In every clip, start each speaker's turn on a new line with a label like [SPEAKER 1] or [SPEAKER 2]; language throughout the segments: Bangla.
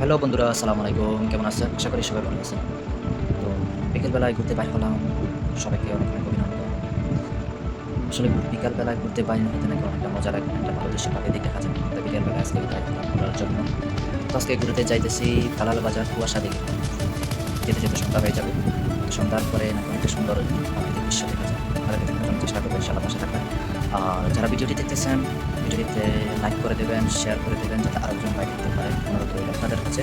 [SPEAKER 1] হ্যালো বন্ধুরা, আসসালামু আলাইকুম। কেমন আছেন? আশা করি সবাই ভালো আছেন। তো বিকেলবেলায় ঘুরতে বাইর হলাম। সবাইকে অনেক অনেক অভিনন্দন। আসলে বিকালবেলায় ঘুরতে বাইর হতে নাকি অনেকটা মজা লাগে, একটা ভালো দৃশ্য পাখি দিকে কাজে তো বিকেলবেলায় আজকে বাইর হলাম ঘোরার জন্য। তো আজকে ঘুরতে যাইতেছি দালাল বাজার কুয়াশা দিকে। যেতে যেতে সন্ধ্যা হয়ে যাবে। সন্ধ্যার পরে নাকি অনেকটা সুন্দর দৃশ্য দেখা যায়। দেখার চেষ্টা করবেন সারা পাশে থাকবেন। আর যারা ভিডিওটি দেখতেছেন ভিডিওটিতে লাইক করে দেবেন শেয়ার করে দেবেন, যাতে আরেকজন লাইক করতে পারে অনুরোধ রইল আপনাদের কাছে।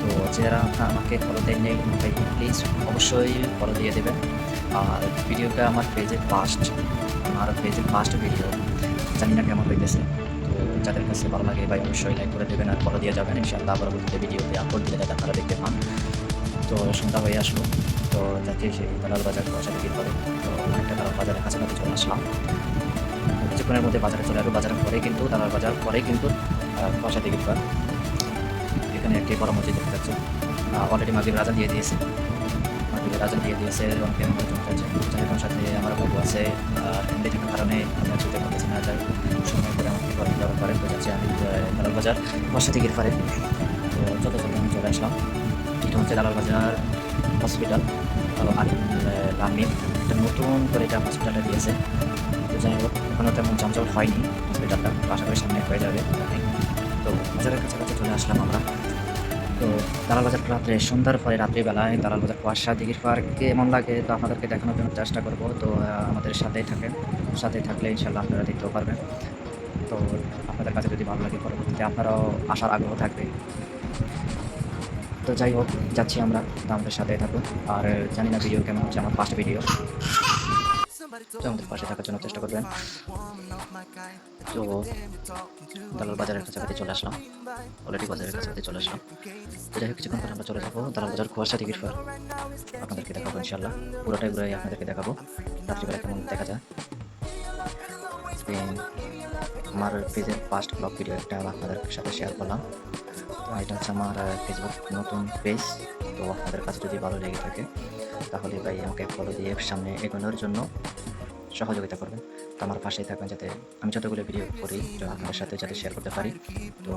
[SPEAKER 1] তো যারা আমাকে ফলো দেন নেই ভাই প্লিজ অবশ্যই ফলো দিয়ে দেবেন। আর ভিডিওটা আমার পেজের ফার্স্ট আমার পেজের ফার্স্ট ভিডিও জানি না কেমন হইতেছে। তো যাদের কাছে ভালো লাগে ভাই, অবশ্যই লাইক করে দেবেন আর ফলো দিয়ে যাবেন। ইনশাআল্লাহ পরবর্তীতে ভিডিওতে আপলোড দিলে যাতে আপনারা দেখতে পান। তো সন্ধ্যা হয়ে আসলো। তো যাতে সেই দালাল বাজার পয়সা বিক্রি করে তো অনেকটা দালাল বাজারের কাছাকাছি চলে আসলাম। কিছুক্ষণের মধ্যে বাজারে চলে আসব। বাজারের পরে কিন্তু দালাল বাজার পরে কিন্তু পয়সা টিকিট পার এখানে একটি মসজিদ দেখতে পাচ্ছি। অলরেডি মাগরিব রাজা দিয়ে দিয়েছে। মাগরিব রাজা দিয়ে দিয়েছে, এবং লোকজন আছে। সাথে আমার বাবু আছে, আর কারণে আমরা যেতে পারতেছি না, যাই সময় করে আমাকে ঘরে যাওয়ার পরে যাচ্ছি আমি দালাল বাজার পয়সা টিকিট পারে তো যত যত আমি চলে আসলাম, এটা হচ্ছে দালাল বাজার হসপিটাল আর রামিন একটা নতুন করে এটা হসপিটালটা দিয়েছে। যাই হোক এখনও তেমন জমজট হয়নি। হসপিটালটা আশা করি সামনে হয়ে যাবে তো বাজারের কাছাকাছি চলে আসলাম আমরা। তো দালাল বাজার রাত্রে, সন্ধ্যার পরে রাত্রিবেলায় দালাল বাজার কুয়াশা, দিঘির পার্কে এমন লাগে তো আপনাদেরকে দেখানোর জন্য চেষ্টা করব। তো আমাদের সাথেই থাকেন। সাথে থাকলে ইনশাল্লাহ আপনারা দেখতেও পারবেন। তো আপনাদের কাছে যদি ভালো লাগে পরবর্তীতে আপনারাও আসার আগ্রহ থাকবে। তো যাই হোক, যাচ্ছি আমরা। আমাদের সাথে থাকুন। আর জানি না ভিডিও কেমন হচ্ছে, আমার ফার্স্ট ভিডিও তো আমাদের পাশে থাকার জন্য চেষ্টা করবেন। তো দালাল বাজারের কাছাকাছি চলে আসলাম। অলরেডি বাজারের কাছাকাছি চলে আসলাম। তো যাই হোক, কিছুক্ষণ পরে আমরা চলে যাব দালাল বাজার কুয়াশা টিকিট ফার। আপনাদেরকে দেখাবো ইনশাল্লাহ পুরোটাই ঘুরে আপনাদেরকে দেখাবো। রাত্রিবেলা কেমন দেখা যায়। আমার পেজের ফার্স্ট ব্লগ ভিডিও একটা আপনাদের সাথে শেয়ার করলাম। তো এটা হচ্ছে আমার ফেসবুক নতুন পেজ তো আপনাদের কাছে যদি ভালো লেগে থাকে, তাহলে ভাই আমাকে ফলো দিয়ে সামনে এগোনোর জন্য সহযোগিতা করবেন। তো আমার পাশেই থাকবেন যাতে আমি যতগুলো ভিডিও করি আপনাদের সাথে যাতে শেয়ার করতে পারি। তো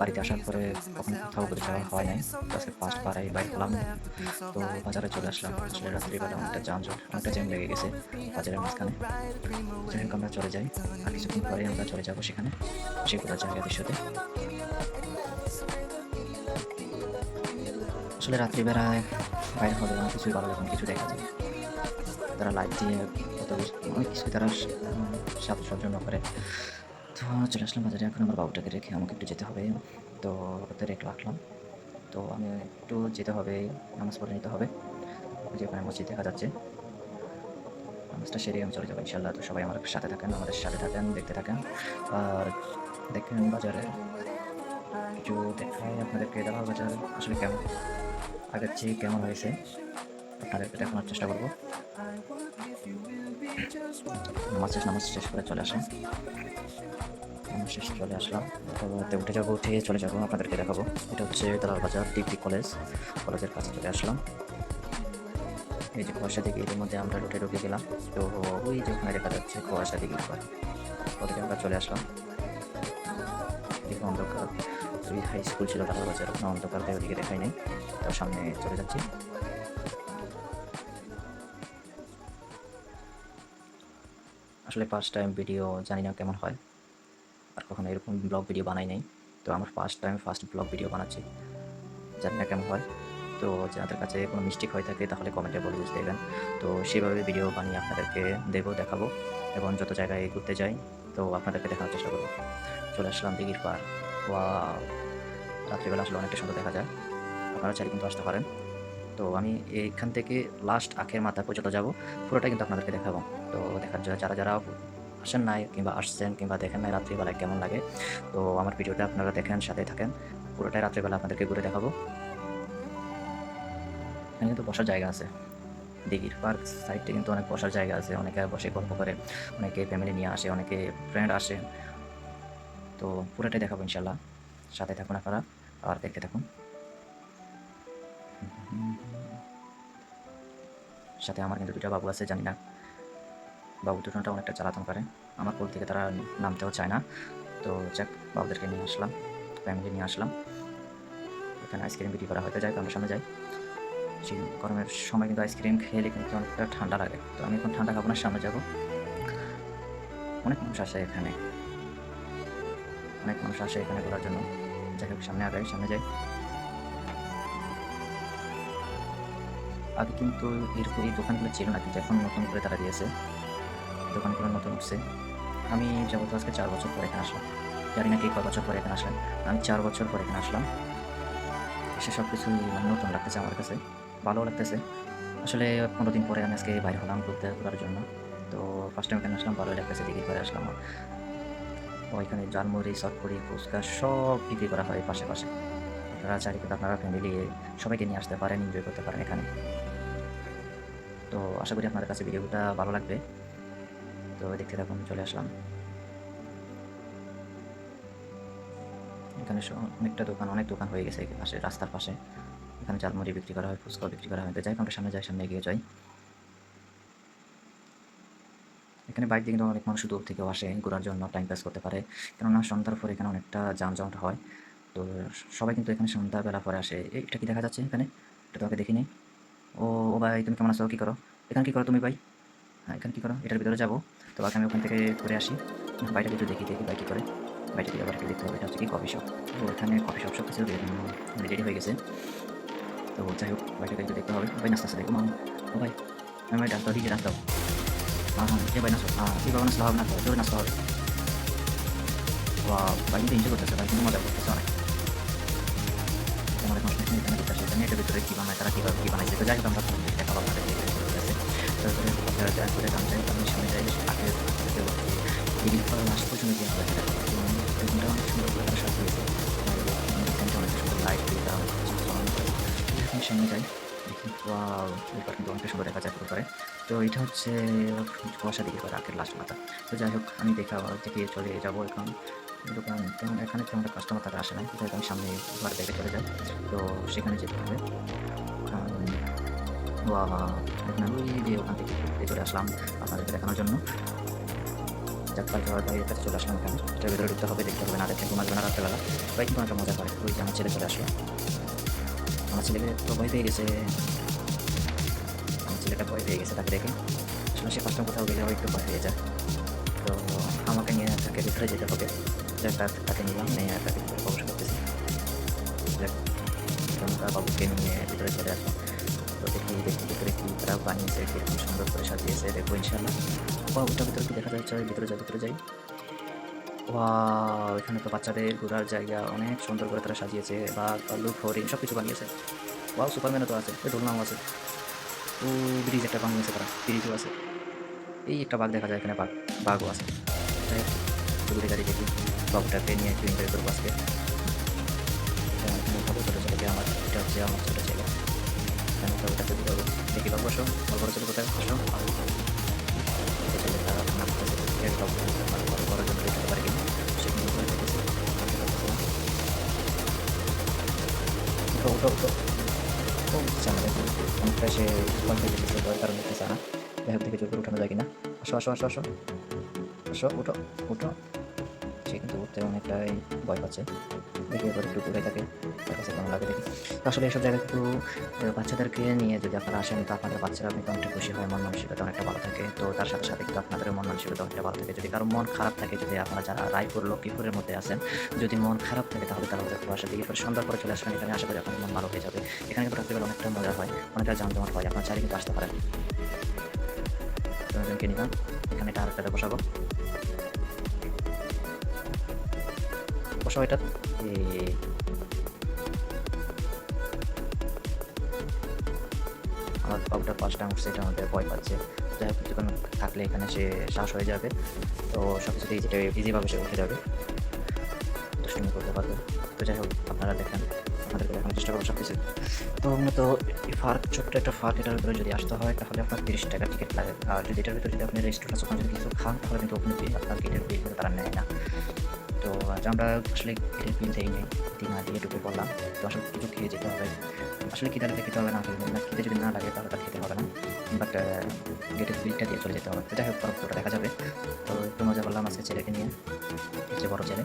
[SPEAKER 1] বাড়িতে আসার পরে কখনো কোথাও ঘুরে যাওয়া হয় নাই, আজকে ফার্স্ট পাড়াই বাইক হলাম তো বাজারে চলে আসলাম, আসলে রাত্রিবেলা অনেকটা যানজট, অনেকটা জ্যাম লেগে গেছে বাজারের মাঝখানে। আমরা চলে যাই, আর কিছুক্ষণ পরে আমরা চলে যাব সেখানে, সেগুলো জায়গা দৃশ্যতে। আসলে রাত্রিবেলায় বাইরে হবে অনেক কিছুই ভালো লাগে কিছু দেখা যায় তারা লাইট দিয়ে কত অনেক কিছুই তারা সাথে সজ্জন্য করে। তো চলে আসলাম বাজারে, এখন আমার বাবুটাকে রেখে আমাকে একটু যেতে হবে। তো রেখে রাখলাম তো আমি একটু যেতে হবে, নামাজ পড়ে নিতে হবে। যে ওখানে মসজিদ দেখা যাচ্ছে। নামাজটা সেরে আমি চলে যাব ইনশাল্লাহ তো সবাই আমার সাথে থাকেন, আমাদের সাথে থাকেন, দেখতে থাকেন। আর দেখেন বাজারে কিছু দেখায় আপনাদেরকে দেওয়া বাজার আসলে কেমন, আগের চেয়ে কেমন হয়েছে আপনাদেরকে দেখানোর চেষ্টা করব। নামাজ শেষ নামাজ শেষ করে চলে আসলাম। নামাজ শেষ চলে আসলাম। তারপরে উঠে যাব, উঠে চলে যাব, আপনাদেরকে দেখাবো। এটা হচ্ছে দালাল বাজার ডিগ্রি কলেজ, কলেজের কাছে চলে আসলাম। এই যে কুয়াশা দিকে এর মধ্যে আমরা রুটে ঢুকে গেলাম। তো ওই যে ওখানে দেখা যাচ্ছে কুয়াশা দিকে ওদিকে আমরা চলে আসলাম। অন্ধকার। ওই হাই স্কুল ছিল দালাল বাজার। ওখানে অন্ধকার, তাই ওদিকে দেখাই নাই। তো সামনে চলে যাচ্ছি। আসলে ফার্স্ট টাইম ভিডিও জানি না কেমন হয়। আর কখনো এরকম ব্লগ ভিডিও বানাই নাই। তো আমার first time first blog video বানাচ্ছি। জানি না কেমন হয়। তো যাদের কাছে কোনো মিস্টেক হয়ে থাকে, তাহলে কমেন্টে বলে বুঝতে দেবেন। তো সেভাবে ভিডিও বানিয়ে আপনাদেরকে দেবো, দেখাবো। এবং যত জায়গায় ঘুরতে যাই, তো আপনাদেরকে দেখানোর চেষ্টা করব। চলে আসলাম দিঘির পার। ওয়া রাত্রিবেলা আসলে অনেকটা সুন্দর দেখা যায়। আপনারা চাইলে কিন্তু আসতে পারেন। তো আমি এইখান থেকে লাস্ট আখের মাথা পর্যন্ত যাব। পুরোটা কিন্তু আপনাদেরকে দেখাবো। তো দেখার জন্য যারা যারা আসেন নাই কিংবা আসছেন কিংবা দেখেন নাই রাত্রিবেলায় কেমন লাগে, তো আমার ভিডিওটা আপনারা দেখেন, সাথে থাকেন। পুরোটাই রাত্রিবেলা আপনাদেরকে ঘুরে দেখাবো। এখানে কিন্তু বসার জায়গা আছে। দিঘির পার্ক সাইডে কিন্তু অনেক বসার জায়গা আছে। অনেকে বসে গল্প করে, অনেকে ফ্যামিলি নিয়ে আসে, অনেকে ফ্রেন্ড আসে। তো পুরোটাই দেখাবো ইনশাল্লাহ সাথে থাকুন আপনারা আর দেখতে থাকুন। সাথে আমার কিন্তু দুটা বাবু আছে, জানি না। বাবু দুটোটা অনেকটা চালাতন করে। আমার কোল থেকে তারা নামতেও চায় না। তো যাক, বাবুদেরকে নিয়ে আসলাম ফ্যামিলি নিয়ে আসলাম। এখানে আইসক্রিম বিক্রি করা হয় তো যাই হোক আমরা সামনে যাই। সেই গরমের সময় কিন্তু আইসক্রিম খেলে কিন্তু অনেকটা ঠান্ডা লাগে। তো আমি এখন ঠান্ডা খাব না, সামনে যাব। অনেক মানুষ আসে এখানে। অনেক মানুষ আসে এখানে ঘোরার জন্য। যাই হোক, সামনে আগাই, সামনে যাই। আগে কিন্তু এরকম এই দোকানগুলো ছিল না, কিন্তু এখন নতুন করে তারা দিয়েছে। দোকানগুলো নতুন উঠছে। আমি যাব তো আজকে চার বছর পরে এখানে আসলাম। জানি না কে কয় বছর পরে এখানে আসলাম আমি চার বছর পরে এখানে আসলাম। এসে সব কিছু মানে নতুন লাগতেছে আমার কাছে। ভালো লাগতেছে। আসলে পনেরো দিন পরে আমি আজকে বাইরে হলাম ঘুরতে ঘোরার জন্য। তো ফার্স্ট টাইম এখানে আসলাম, ভালোই লাগতেছে। দেখি করে আসলাম। ওইখানে জালমুড়ি চটপুরি ফুচকা সব বিক্রি করা হয় পাশে পাশে। আপনারা চারিদিকে আপনারা ফ্যামিলি, সবাইকে নিয়ে আসতে পারেন এনজয় করতে পারেন এখানে। তো আশা করি আপনাদের কাছে ভিডিওটা ভালো লাগবে। তো দেখতে থাকুন, চলে আসলাম। এখানে অনেকটা দোকান, অনেক দোকান হয়ে গেছে পাশে, রাস্তার পাশে। এখানে চালমুড়ি বিক্রি করা হয়, ফুচকাও বিক্রি করা হয়। তো যাই আমরা সামনে যাই, সামনে এগিয়ে যাই। এখানে বাইক দিয়ে কিন্তু অনেক মানুষ দূর থেকেও আসে, ঘোরার জন্য টাইম পাস করতে পারে। কেননা সন্ধ্যার পরে এখানে অনেকটা যানজট হয়। তো সবাই কিন্তু এখানে সন্ধ্যাবেলা পরে আসে। এটা কি দেখা যাচ্ছে এখানে? এটা তোমাকে দেখিনি? ও ও ভাই, তুমি কেমন আছো? কী করো? এখানে কী করো তুমি ভাই? হ্যাঁ এখানে কী করো? এটার ভিতরে যাব। তো বাকি আমি ওখান থেকে ঘুরে আসি। বাইরে কিছু দেখি দেখি ভাই কী করে। বাইরে থেকে আবার দেখতে হবে। এটা হচ্ছে কি কফি শপ তো এখানে কফি শপ সব কিছু রেডি হয়ে গেছে। তো যাই হোক বাইরে একটু দেখতে হবে। ভাই নাস্তা দেখো, মাম। ও ভাই আমি ডাক্তার দিকে ডাক্তার যে ভাই নাস্তা হ্যাঁ কি বাবা নাস্তা হবে না জোরে নাস্তা হবে ওয়াও ভাই কিন্তু এনজয় করতেছে ভাই কিন্তু মজা করতেছে অনেক আমাদের মানুষ এখানে করতেছে এখানে এটার ভিতরে কী বানায় তারা কীভাবে কী বানাইছে তো যাই হোক আমরা দেখাবো আপনাদের তারপরে আপনারা যারা করে কাম চাই আমি সামনে যাই আগে দিদি পর লাস্ট পর্যন্ত যে হবে দোকানটা অনেক সুন্দর করে তারা সাজিয়েছে দোকানটা অনেক সুন্দর লাইট দিয়ে তারা সামনে যাই দেখি ওয়াও এবার কিন্তু অনেক সুন্দর দেখা যায় করে তো এটা হচ্ছে কুয়াশা দিকে রাতের লাস্ট মাথা তো যাই হোক, আমি দেখা থেকে চলে যাব এখন। দোকান তেমন এখানে তেমন একটা কাস্টমার তারা আসে না যাই হোক, আমি সামনে ঘর থেকে চলে যাই। তো সেখানে যেতে হবে। যে ওখান থেকে চলে আসলাম আপনাদেরকে দেখানোর জন্য। যাক, কালকে হয়তো কাছে চলে আসলাম এখানে। এটার ভিতরে ঢুকতে হবে, দেখতে হবে, না দেখলে ঘুমাবে না রাত্রেবেলা। কিন্তু অনেকটা মজা করে। ওই যে আমার ছেলে চলে আসলো। আমার ছেলেকে তো ভয় পেয়ে গেছে। ছেলেটা ভয় পেয়ে গেছে তাকে দেখে। আসলে সে ফার্স্ট কোথাও গেলে একটু ভয় পেয়ে যায়। তো আমাকে নিয়ে তাকে ভিতরে যেতে হবে। তাকে- নিলাম, নিয়ে তাকে ভিতরে প্রবেশ করতেছি। আমরা বাবুকে নিয়ে ভিতরে চলে আসলাম। তো দেখি দেখি, ভিতরে কি তারা বানিয়েছে কীরকম সুন্দর করে সাজিয়েছে, দেখব ইনশাল্লাহ বা ভিতরে কি দেখা যাচ্ছে? ভিতরে যাই ভিতরে যাই। ওয়া এখানে তো বাচ্চাদের ঘোরার জায়গা অনেক সুন্দর করে তারা সাজিয়েছে। বা লুক হরিণ সব কিছু বানিয়েছে। ওয়াও সুপারম্যানও তো আছে, ওই দোলনাও আছে। ও ব্রিজ একটা বানিয়েছে তারা ব্রিজও আছে। এই একটা বাঘ দেখা যায় এখানে, বাঘ, বাঘও আছে। ছবিতে গাড়ি দেখি বাবুটাকে নিয়ে একটু এনজয় করব আজকে। ভাবো, ছোটো ছেলেকে আমার, এটা হচ্ছে আমার ছোটো ছেলে। এখানে বাবুটাকে হবে দেখি বাবু আসো বড় বড় ছেলে কোথায় আসো ছেলেটা না। উঠো উঠো। উঠো ও সামনে অনেকটা সে কনফিউজ দিচ্ছে ভয়ের কারণে উঠতেছে না দেখা থেকে জোর উঠানো যায় কিনা। আসো আসো আসো আসো। আসো, উঠো উঠো। সে কিন্তু উঠতে অনেকটাই ভয় পাচ্ছে। দেখি এবার একটু দূরে থাকে তার কাছে কেমন লাগে দেখি। আসলে এসব জায়গায় একটু বাচ্চাদেরকে নিয়ে যদি আপনারা আসেন, তো আপনাদের বাচ্চারা কিন্তু অনেকটা খুশি হয়, মন মানসিকতা অনেকটা ভালো থাকে। তো তার সাথে সাথে কিন্তু আপনাদের মন মানসিকতা অনেকটা ভালো থাকে। যদি কারও মন খারাপ থাকে, যদি আপনারা যারা রায়পুর, লক্ষ্মীপুরের মধ্যে আছেন, যদি মন খারাপ থাকে, তাহলে তারা হয়তো বাসা দিকে করে সন্ধ্যা করে চলে আসবেন। এখানে আশা করি আপনার মন ভালো হয়ে যাবে। এখানে কিন্তু রাত্রিবেলা অনেকটা মজা হয়, অনেকটা জমজমাট হয়। আপনার চারি কিন্তু আসতে পারেন। জনজনকে নিলাম এখানে একটা আরেকটাতে বসাবো। বসাবো এটা আমার ফার্স্ট টাইম উঠছে এটা আমাদের ভয় পাচ্ছে। যাই হোক, কিছুক্ষণ থাকলে এখানে সে শ্বাস হয়ে যাবে। তো সব কিছুতে ইজিটা ইজিভাবে সে উঠে যাবে। দুষ্টুমি করতে পারবে। তো যাই হোক, আপনারা দেখেন আপনাদেরকে দেখানোর চেষ্টা করব সব কিছু তো মূলত পার্ক ছোট্ট একটা পার্ক এটার ভিতরে যদি আসতে হয়, তাহলে আপনার তিরিশ টাকা টিকিট লাগে। আর যদি এটার ভিতরে যদি আপনি রেস্টুরেন্ট যদি কিছু খান, তাহলে কিন্তু ওখানে আপনার গেটের বিল তারা নেয় না। তো আজ আমরা আসলে বিল দেই নেই দিন না দিয়ে ঢুকে পড়লাম তো আসলে কিছু খেয়ে যেতে হবে। আসলে খিদে লাগলে খেতে হবে না খেলে না খিদে যদি না লাগে তাহলে তার খেতে হবে না। বাট গেটের বিলটা দিয়ে চলে যেতে হবে। যাই হোক পরবর্তীটা দেখা যাবে। তো একটু মজা করলাম আজকে ছেলেকে নিয়ে যে বড় ছেলে।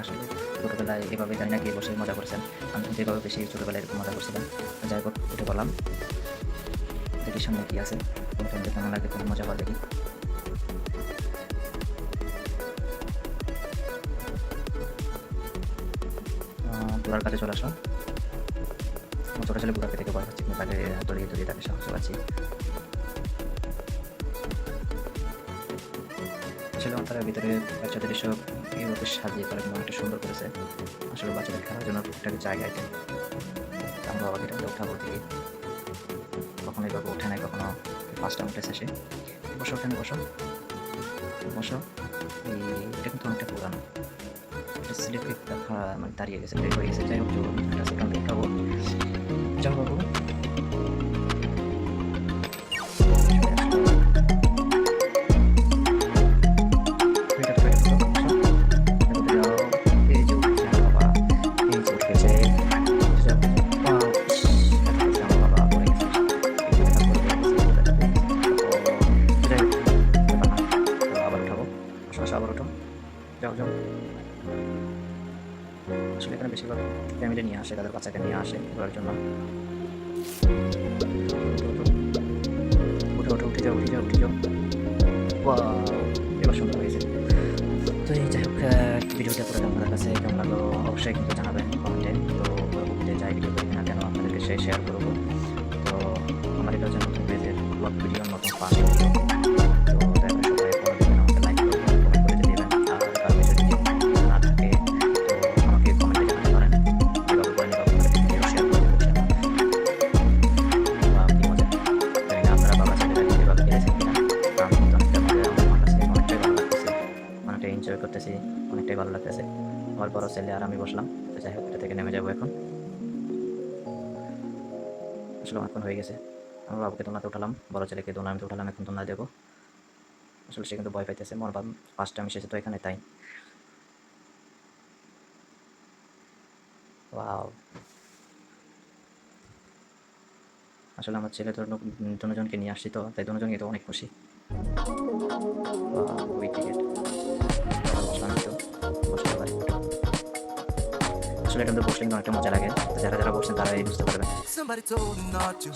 [SPEAKER 1] আসলে ছোটোবেলায় এভাবে জানি না কে বসে মজা করেছেন। আমি কিন্তু এভাবে বেশি ছোটোবেলায় এরকম মজা করছিলাম। যাই হোক উঠে পড়লাম দেখি সামনে কী আছে। কেমন লাগে খুব মজা পাওয়া দেখি। তোলার কাছে চলে আমার ছোটো ছেলে বুড়াকে থেকে পাচ্ছি কিন্তু তাকে দড়িয়ে দড়িয়ে তাকে সাহায্য পাচ্ছি। তারা ভিতরে বাচ্চাদের এসব সাজিয়ে তারা কিন্তু অনেকটা সুন্দর করেছে। আসলে বাচ্চাদের খেলার জন্য টুকটাক জায়গা এটা। আমার বাবাকে এটা উঠাবো দিকে কখনো এভাবে ওঠে নাই, কখনো ফার্স্ট টাইম উঠেছে সে। বসো ওখানে বসো। বসো। এটা কিন্তু অনেকটা পুরানো। দেখা মানে দাঁড়িয়ে গেছে ব্রেক হয়ে গেছে যাই হোক এটা সেখান থেকে উঠাবো এবার সুন্দর হয়েছে তো এই যাই হোক ভিডিওটা পুরো আপনাদের কাছে কেমন লাগল অবশ্যই কিন্তু জানাবেন কমেন্টে। তো পরবর্তীতে যাই ভিডিও করি না কেন, আপনাদেরকে সে শেয়ার করব। তো আমার এটা হচ্ছে নতুন পেজের ব্লগ ভিডিও নতুন পাঁচ তো যাই হোক, এটা থেকে নেমে যাব এখন। আসলে অনেকক্ষণ হয়ে গেছে। আমার বাবুকে দোলনাতে উঠালাম, বড় ছেলেকে দোলনাতে উঠালাম, এখন দোলনা দেবো। আসলে সে কিন্তু ভয় পাইতেছে মনে ভাব ফার্স্ট টাইম এসেছে তো এখানে, তাই। আসলে আমার ছেলে তো দুজনকে নিয়ে আসছি তো, তাই দুজনকে তো অনেক খুশি। টিকিট বসলাম আসলে এটা বসলে অনেকটা মজা লাগে যারা যারা বসছেন তারাই বুঝতে পারবেন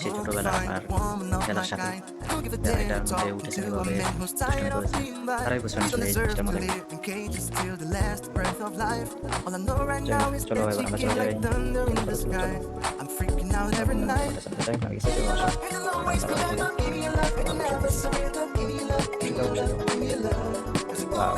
[SPEAKER 1] সেই ছোটবেলা আমার খেলার সাথে যারা এটার মধ্যে এভাবে. তারাই বুঝবেন আসলে জিনিসটার চলো, এবার আমরা চলে যাই Wow.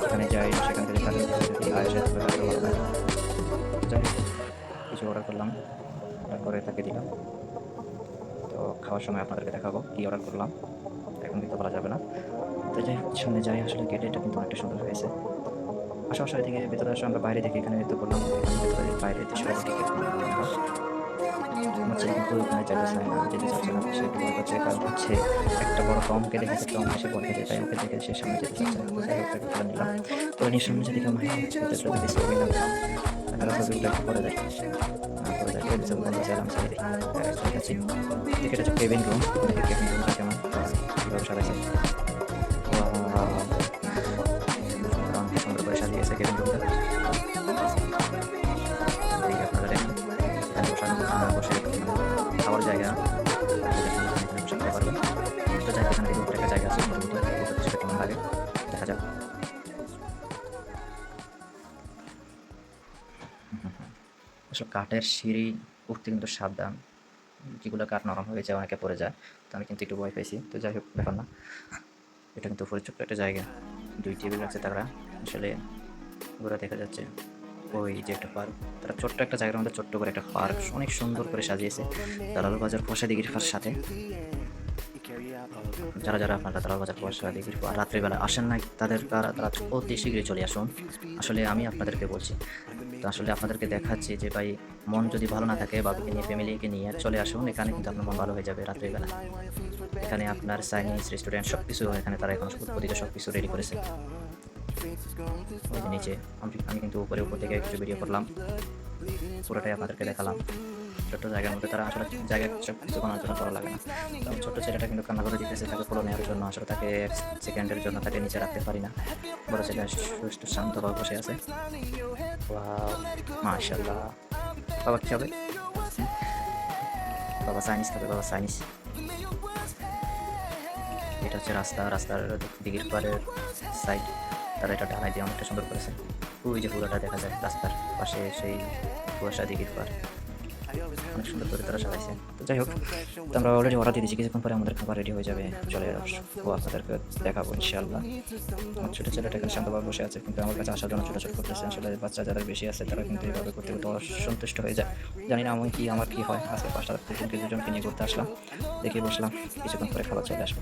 [SPEAKER 1] যেখানে যাই সেখান থেকে লাগে যাই কিছু অর্ডার করলাম অর্ডার করে তাকে দিলাম তো খাওয়ার সময় আপনাদেরকে দেখাবো কী অর্ডার করলাম এখন কিন্তু বলা যাবে না তো যাই সামনে যাই আসলে গেটে এটা কিন্তু অনেকটা সুন্দর হয়েছে আসো আসো এদিকে ভেতরে আসো আমরা বাইরে দেখি এখানে তো করলাম বাইরে দেখি আমার ছেলে কিন্তু ওখানে যেতে চায় না, সে একটু ভয় করছে হচ্ছে। একটা বড় টমকে দেখেছে টম এসে ভয় খেতে তাই ওকে দেখে সে সামনে যেতে চাচ্ছে। না তো যাই হোক তাকে তুলে নিলাম। তুলে নিয়ে সামনে যেদিকে আমার ভিতরে চলে গেছে ওই নাম ছবিগুলো একটু করে আর করে দেয় ছবি বন্ধ আছে আমি ছেড়ে গেছি এটা হচ্ছে কেবিন রুম কেবিন রুমটা কেমন? কীভাবে সাজাইছে সুন্দর করে সাজিয়েছে কেবিন রুমটা আসলে কাঠের সিঁড়ি উঠতে কিন্তু সাবধান। যেগুলো কাঠ নরম হয়ে যায়, অনেকে পড়ে যায়। তো আমি কিন্তু একটু ভয় পাইছি। তো যাই হোক, ব্যাপার না। এটা কিন্তু উপরে ছোট্ট একটা জায়গা। দুই টেবিল রাখছে তারা। আসলে ঘুরে দেখা যাচ্ছে ওই যে একটা পার্ক। তারা ছোট্ট একটা জায়গার মধ্যে ছোট্ট করে একটা পার্ক অনেক সুন্দর করে সাজিয়েছে। দালাল বাজার পয়সা দিঘির সাথে। যারা যারা আপনারা তারা বাজার পয়সা দিঘির রাত্রিবেলা আসেন না তাদের তারা তারা অতি শীঘ্রই চলে আসুন। আসলে আমি আপনাদেরকে বলছি তো আসলে আপনাদেরকে দেখাচ্ছি যে ভাই, মন যদি ভালো না থাকে বাবুকে নিয়ে, ফ্যামিলিকে নিয়ে চলে আসুন, এখানে কিন্তু আপনার মন ভালো হয়ে যাবে রাত্রিবেলা। এখানে আপনার চাইনিজ রেস্টুরেন্ট সব কিছু এখানে তারা এখন প্রতিটা সব কিছু রেডি করেছে নিচে, আমি কিন্তু উপরে, উপর থেকে একটু ভিডিও করলাম। পুরোটাই আপনাদেরকে দেখালাম। ছোট্ট জায়গার মধ্যে তারা আসলে জায়গা সব কিছু বানানোর জন্য ভালো লাগে না। তো ছোট্ট ছেলেটা কিন্তু কান্না করে দিতেছে, তাকে ফলো নেওয়ার জন্য। আসলে তাকে এক সেকেন্ডের জন্য তাকে নিচে রাখতে পারি না। বড় ছেলে সুস্থ শান্তভাবে বসে আছে। মাশাল্লাহ বাবা, কী হবে? বাবা চাইনিজ খাবে বাবা চাইনিজ এটা হচ্ছে রাস্তা। রাস্তার দিকের পারের সাইড তারা এটা ঢালাই দিয়ে অনেকটা সুন্দর করেছে। ওই যে পুরোটা দেখা যায় রাস্তার পাশে, সেই কুয়াশা দিঘির পার অনেক সুন্দর করে তারা সাজাইছে। তো যাই হোক, তো আমরা অলরেডি অর্ডার দিয়ে দিচ্ছি কিছুক্ষণ পরে আমাদের খাবার রেডি হয়ে যাবে। চলে আসব, আপনাদেরকে দেখাবো, ইনশাআল্লাহ। আমার ছোটো ছেলেটা এখানে শান্তভাবে বসে আছে, কিন্তু আমার কাছে আসার জন্য ছোটো ছোটো করতেছে। আসলে বাচ্চা যারা বেশি আছে, তারা কিন্তু এইভাবে করতে করতে অসন্তুষ্ট হয়ে যায়। জানি না আমি কি, আমার কি হয়। আজকে পাঁচটা দুজনকে দুজনকে নিয়ে ঘুরতে আসলাম, দেখে বসলাম, কিছুক্ষণ পরে খাবার চলে আসব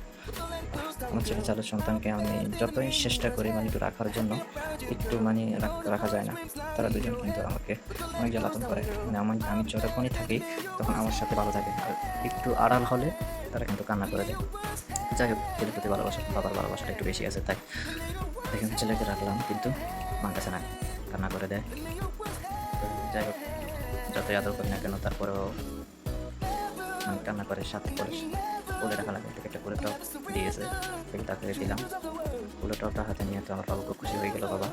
[SPEAKER 1] আমার ছেলে চালের সন্তানকে আমি যতই চেষ্টা করি মানে একটু রাখার জন্য, একটু মানে রাখ- রাখা যায় না। তারা দুজন কিন্তু আমাকে অনেক জ্বালাতন করে। মানে আমি আমি যতক্ষণই থাকি তখন আমার সাথে ভালো থাকে। আর একটু আড়াল হলে তারা কিন্তু কান্না করে দেয়। যাই হোক ছেলের প্রতি ভালোবাসা, বাবার ভালোবাসাটা একটু বেশি আছে, তাই দেখেন ছেলেকে রাখলাম, কিন্তু মানতেছে না, কান্না করে দেয়। যাই হোক, যতই আদর করি না কেন, তারপরেও মানে কান্না করে সাথে করে, বলে রাখা লাগে একটা করে টপ দিয়েছে থেকে তাকে দিলাম। ফুলে টপটা হাতে নিয়ে তো আমার বাবা খুব খুশি হয়ে গেল, বাবা।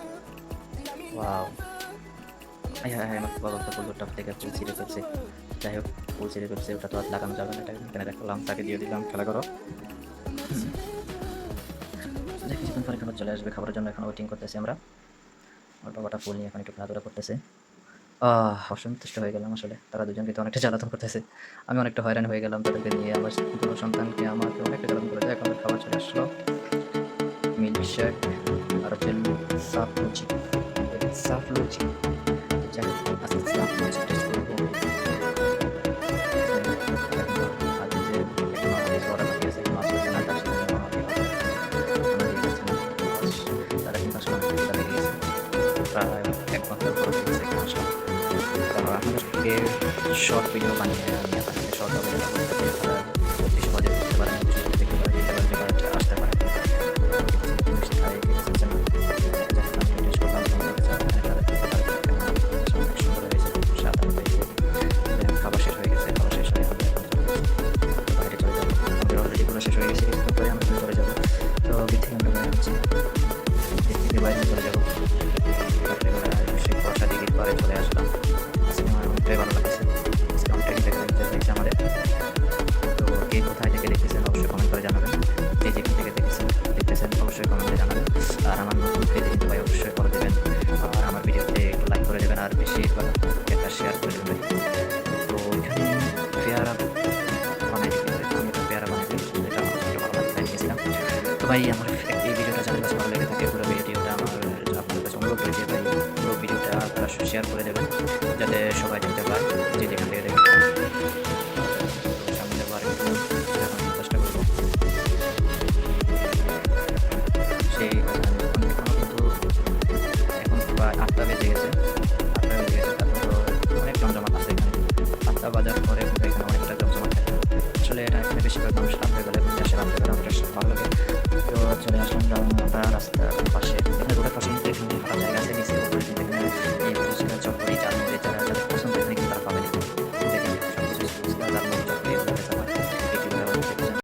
[SPEAKER 1] ওয়াও হ্যাঁ হ্যাঁ আমার বাবা তো ফুলের টপ থেকে ফুল ছিঁড়ে ফেলছে। যাই হোক ফুল ছিঁড়ে ফেলছে ওটা তো আর লাগানো যাবে না, এটা এখানে রাখলাম, তাকে দিয়ে দিলাম, খেলা করো। কিছুক্ষণ পরে খাবার চলে আসবে, খাবারের জন্য এখন ওয়েটিং করতেছি আমরা। আমার বাবাটা ফুল নিয়ে এখন একটু খেলাধুলা করতেছে। অসন্তুষ্ট হয়ে গেলাম আসলে, তারা দুজনকে তো অনেকটা জ্বালাতন করতেছে। আমি অনেকটা হয়রান হয়ে গেলাম তাদেরকে নিয়ে, আমার দুটো সন্তানকে, আমাকে অনেকটা জ্বালাতন করে দেয় এখন খাবার চলে আসলো। মিল্কশেক, আর হচ্ছে সাফ লুচি। সাফ লুচি। আজকে সাফ লুচি শর্ট ভিডিও বানিয়ে আমি আপনাদেরকে শর্ট ভিডিও আমরা বাইরে চলে যাব পুরো চলে আসলাম ভাই আমার এই ভিডিওটা জানতে কাছে ভালো লেগে থাকে, পুরো ভিডিওটা আমার আপনাদের কাছে অনুরোধ করেছি ভাই পুরো ভিডিওটা আপনারা শেয়ার করে দেবেন, যাতে সবাই দেখতে পায়, যে